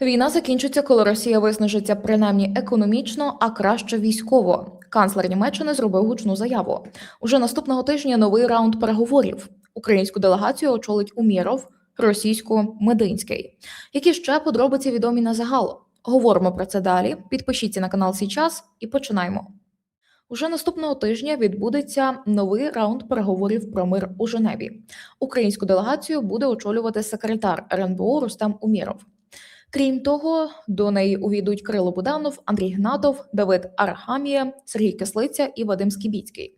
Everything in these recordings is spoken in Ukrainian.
Війна закінчиться, коли Росія виснажиться принаймні економічно, а краще військово. Канцлер Німеччини зробив гучну заяву. Уже наступного тижня новий раунд переговорів. Українську делегацію очолить Умєров, російську Мединський. Які ще подробиці відомі на загал? Говоримо про це далі. Підпишіться на канал Січас і починаємо. Уже наступного тижня відбудеться новий раунд переговорів про мир у Женеві. Українську делегацію буде очолювати секретар РНБО Рустем Умєров. Крім того, до неї увійдуть Кирило Буданов, Андрій Гнатов, Давид Арахамія, Сергій Кислиця і Вадим Скібіцький.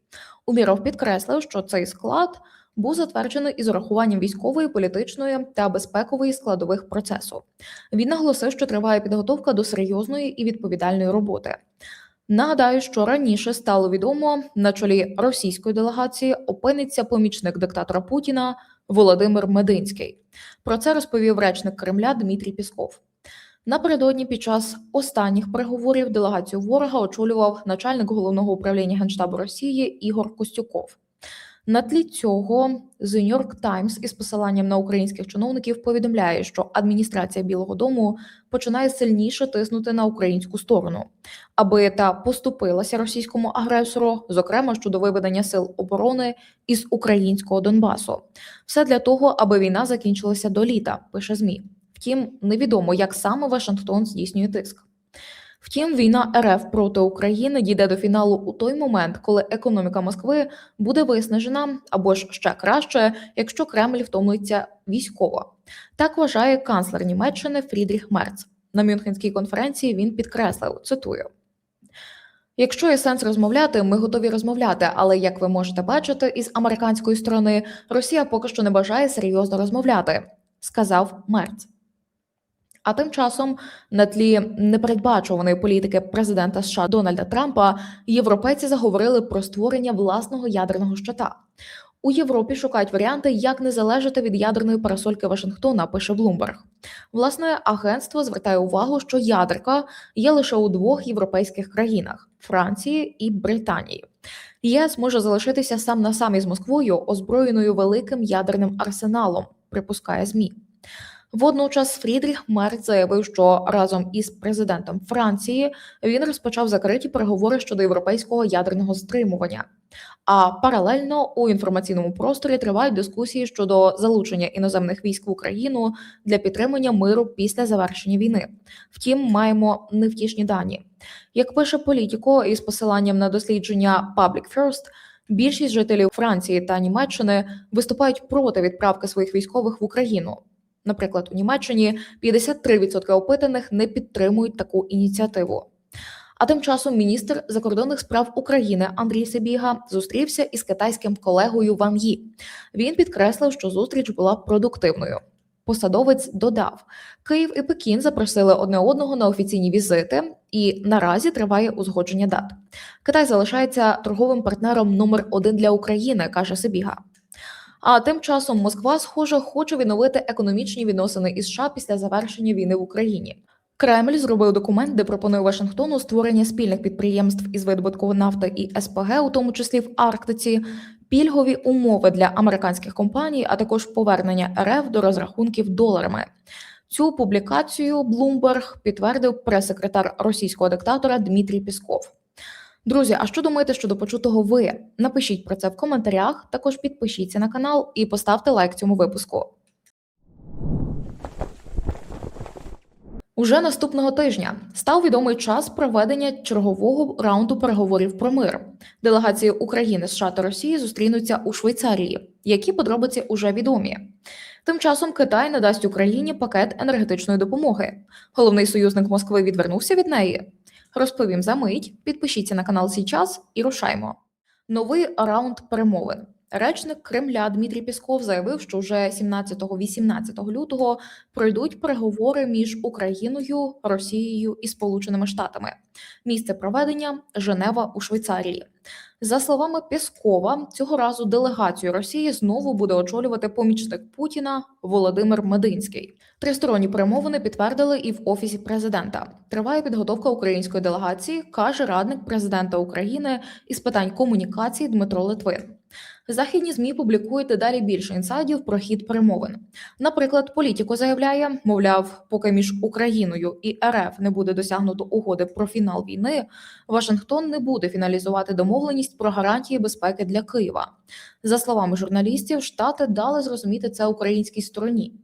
Уміров підкреслив, що цей склад був затверджений із урахуванням військової, політичної та безпекової складових процесу. Він наголосив, що триває підготовка до серйозної і відповідальної роботи. Нагадаю, що раніше стало відомо, на чолі російської делегації опиниться помічник диктатора Путіна Володимир Мединський. Про це розповів речник Кремля Дмитрій Пісков. Напередодні під час останніх переговорів делегацію ворога очолював начальник головного управління генштабу Росії Ігор Костюков. На тлі цього The New York Times із посиланням на українських чиновників повідомляє, що адміністрація Білого Дому починає сильніше тиснути на українську сторону, аби та поступилася російському агресору, зокрема щодо виведення сил оборони із українського Донбасу. Все для того, аби війна закінчилася до літа, пише ЗМІ. Втім, невідомо, як саме Вашингтон здійснює тиск. Втім, війна РФ проти України дійде до фіналу у той момент, коли економіка Москви буде виснажена, або ж ще краще, якщо Кремль втомиться військово. Так вважає канцлер Німеччини Фрідріх Мерц. На Мюнхенській конференції він підкреслив цитую. Якщо є сенс розмовляти, ми готові розмовляти. Але як ви можете бачити, із американської сторони Росія поки що не бажає серйозно розмовляти, сказав Мерц. А тим часом, на тлі непередбачуваної політики президента США Дональда Трампа, європейці заговорили про створення власного ядерного щита. У Європі шукають варіанти, як не залежати від ядерної парасольки Вашингтона, пише Блумберг. Власне, агентство звертає увагу, що ядерка є лише у двох європейських країнах Франції і Британії. ЄС може залишитися сам на сам із Москвою, озброєною великим ядерним арсеналом, припускає ЗМІ. Водночас Фрідріх Мерц заявив, що разом із президентом Франції він розпочав закриті переговори щодо європейського ядерного стримування. А паралельно у інформаційному просторі тривають дискусії щодо залучення іноземних військ в Україну для підтримання миру після завершення війни. Втім, маємо невтішні дані. Як пише політико із посиланням на дослідження Public First, більшість жителів Франції та Німеччини виступають проти відправки своїх військових в Україну. Наприклад, у Німеччині 53% опитаних не підтримують таку ініціативу. А тим часом міністр закордонних справ України Андрій Сибіга зустрівся із китайським колегою Ван Ї. Він підкреслив, що зустріч була продуктивною. Посадовець додав, Київ і Пекін запросили одне одного на офіційні візити, і наразі триває узгодження дат. Китай залишається торговим партнером номер один для України, каже Сибіга. А тим часом Москва, схоже, хоче відновити економічні відносини із США після завершення війни в Україні. Кремль зробив документ, де пропонує Вашингтону створення спільних підприємств із видобутку нафти і СПГ, у тому числі в Арктиці, пільгові умови для американських компаній, а також повернення РФ до розрахунків доларами. Цю публікацію Bloomberg підтвердив прес-секретар російського диктатора Дмитрій Пісков. Друзі, а що думаєте щодо почутого ви? Напишіть про це в коментарях. Також підпишіться на канал і поставте лайк цьому випуску. Уже наступного тижня став відомий час проведення чергового раунду переговорів про мир. Делегації України, США та Росії зустрінуться у Швейцарії. Які подробиці уже відомі? Тим часом Китай надасть Україні пакет енергетичної допомоги. Головний союзник Москви відвернувся від неї. Розповім за мить. Підпишіться на канал Січас і рушаймо. Новий раунд перемовин. Речник Кремля Дмитрій Пісков заявив, що вже 17-18 лютого пройдуть переговори між Україною, Росією і Сполученими Штатами. Місце проведення Женева у Швейцарії. За словами Піскова, цього разу делегацію Росії знову буде очолювати помічник Путіна Володимир Мединський. Тристоронні перемовини підтвердили і в офісі президента. Триває підготовка української делегації, каже радник президента України із питань комунікації Дмитро Литвин. Західні змі публікують дедалі більше інсайдів про хід перемовин. Наприклад, політико заявляє, мовляв, поки між Україною і РФ не буде досягнуто угоди про фінал війни, Вашингтон не буде фіналізувати домовленість про гарантії безпеки для Києва. За словами журналістів, штати дали зрозуміти це українській стороні.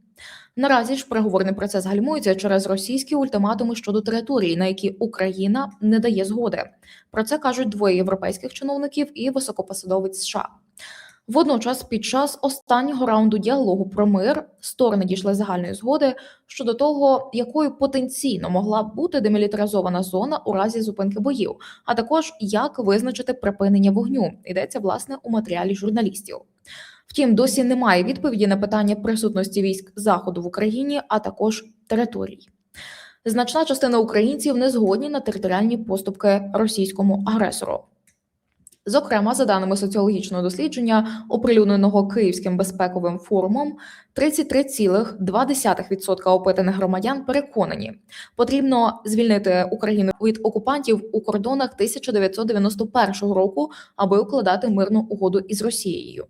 Наразі ж переговорний процес гальмується через російські ультиматуми щодо території, на які Україна не дає згоди. Про це кажуть двоє європейських чиновників і високопосадовець США. Водночас, під час останнього раунду діалогу про мир сторони дійшли загальної згоди щодо того, якою потенційно могла бути демілітаризована зона у разі зупинки боїв, а також як визначити припинення вогню. Йдеться власне у матеріалі журналістів. Втім, досі немає відповіді на питання присутності військ заходу в Україні, а також територій. Значна частина українців не згодні на територіальні поступки російському агресору. Зокрема, за даними соціологічного дослідження, оприлюдненого Київським безпековим форумом, 33,2% опитаних громадян переконані, потрібно звільнити Україну від окупантів у кордонах 1991 року, аби укладати мирну угоду із Росією.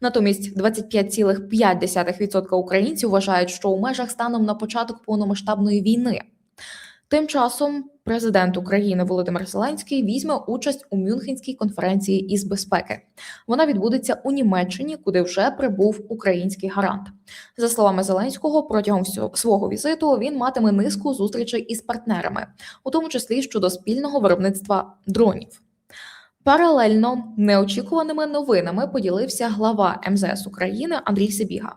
Натомість 25,5% українців вважають, що у межах станом на початок повномасштабної війни. Тим часом президент України Володимир Зеленський візьме участь у Мюнхенській конференції із безпеки. Вона відбудеться у Німеччині, куди вже прибув український гарант. За словами Зеленського, протягом свого візиту він матиме низку зустрічей із партнерами, у тому числі щодо спільного виробництва дронів. Паралельно неочікуваними новинами поділився глава МЗС України Андрій Сибіга.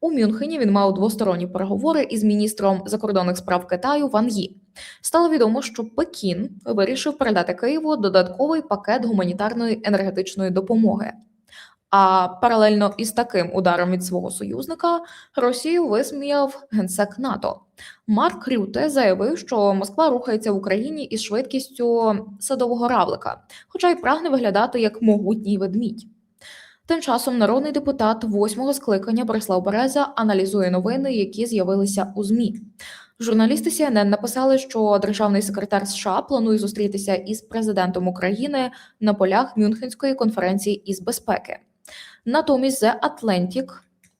У Мюнхені він мав двосторонні переговори із міністром закордонних справ Китаю Ван Ї. Стало відомо, що Пекін вирішив передати Києву додатковий пакет гуманітарної енергетичної допомоги. А паралельно із таким ударом від свого союзника Росію висміяв генсек НАТО. Марк Рюте заявив, що Москва рухається в Україні із швидкістю садового равлика, хоча й прагне виглядати як могутній ведмідь. Тим часом народний депутат восьмого скликання Борислав Береза аналізує новини, які з'явилися у ЗМІ. Журналісти CNN написали, що державний секретар США планує зустрітися із президентом України на полях Мюнхенської конференції із безпеки. Натомість The Atlantic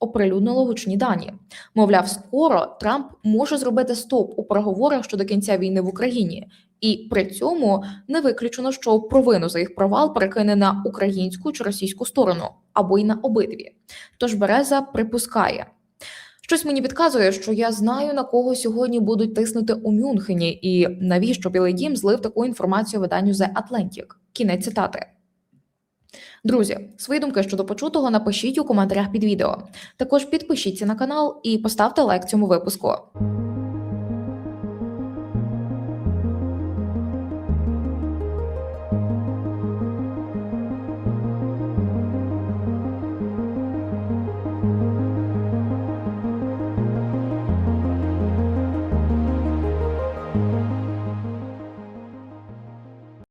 оприлюднило гучні дані. Мовляв, скоро Трамп може зробити стоп у переговорах щодо кінця війни в Україні, і при цьому не виключено, що провину за їх провал перекине на українську чи російську сторону або й на обидві. Тож Береза припускає. Щось мені підказує, що я знаю на кого сьогодні будуть тиснути у Мюнхені, і навіщо Білий Дім злив таку інформацію виданню The Atlantic. Кінець цитати. Друзі, свої думки щодо почутого напишіть у коментарях під відео. Також підпишіться на канал і поставте лайк цьому випуску.